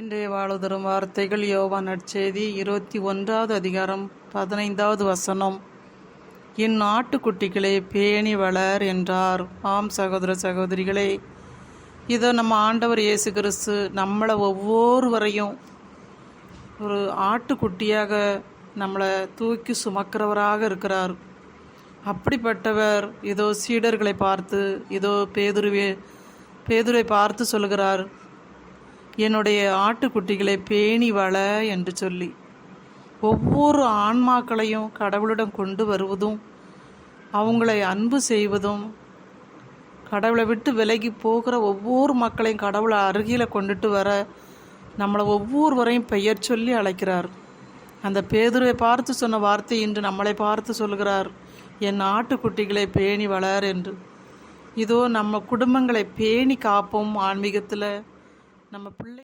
இன்றைய வாழுதரும் வார்த்தைகள் யோவான் நற்செய்தி இருபத்தி ஒன்றாவது அதிகாரம் பதினைந்தாவது வசனம். என் ஆட்டுக்குட்டிகளே பேணி வளர் என்றார். ஆம் சகோதர சகோதரிகளே இதோ நம்ம ஆண்டவர் இயேசு கிறிஸ்து நம்மளை ஒவ்வொருவரையும் ஒரு ஆட்டுக்குட்டியாக நம்மளை தூக்கி சுமக்கிறவராக இருக்கிறார். அப்படிப்பட்டவர் இதோ சீடர்களை பார்த்து இதோ பேதுருவே பேதுரை பார்த்து சொல்கிறார் என்னுடைய ஆட்டுக்குட்டிகளை பேணி வள என்று சொல்லி ஒவ்வொரு ஆன்மாக்களையும் கடவுளிடம் கொண்டு வருவதும் அவங்களை அன்பு செய்வதும் கடவுளை விட்டு விலகி போகிற ஒவ்வொரு மக்களையும் கடவுளை அருகில் கொண்டுட்டு வர நம்மளை ஒவ்வொருவரையும் பெயர் சொல்லி அழைக்கிறார். அந்த பேதுருவை பார்த்து சொன்ன வார்த்தை இன்று நம்மளை பார்த்து சொல்கிறார் என் ஆட்டுக்குட்டிகளை பேணி வளர் என்று. இதோ நம்ம குடும்பங்களை பேணி காப்போம் ஆன்மீகத்தில். நம்ம பிள்ளை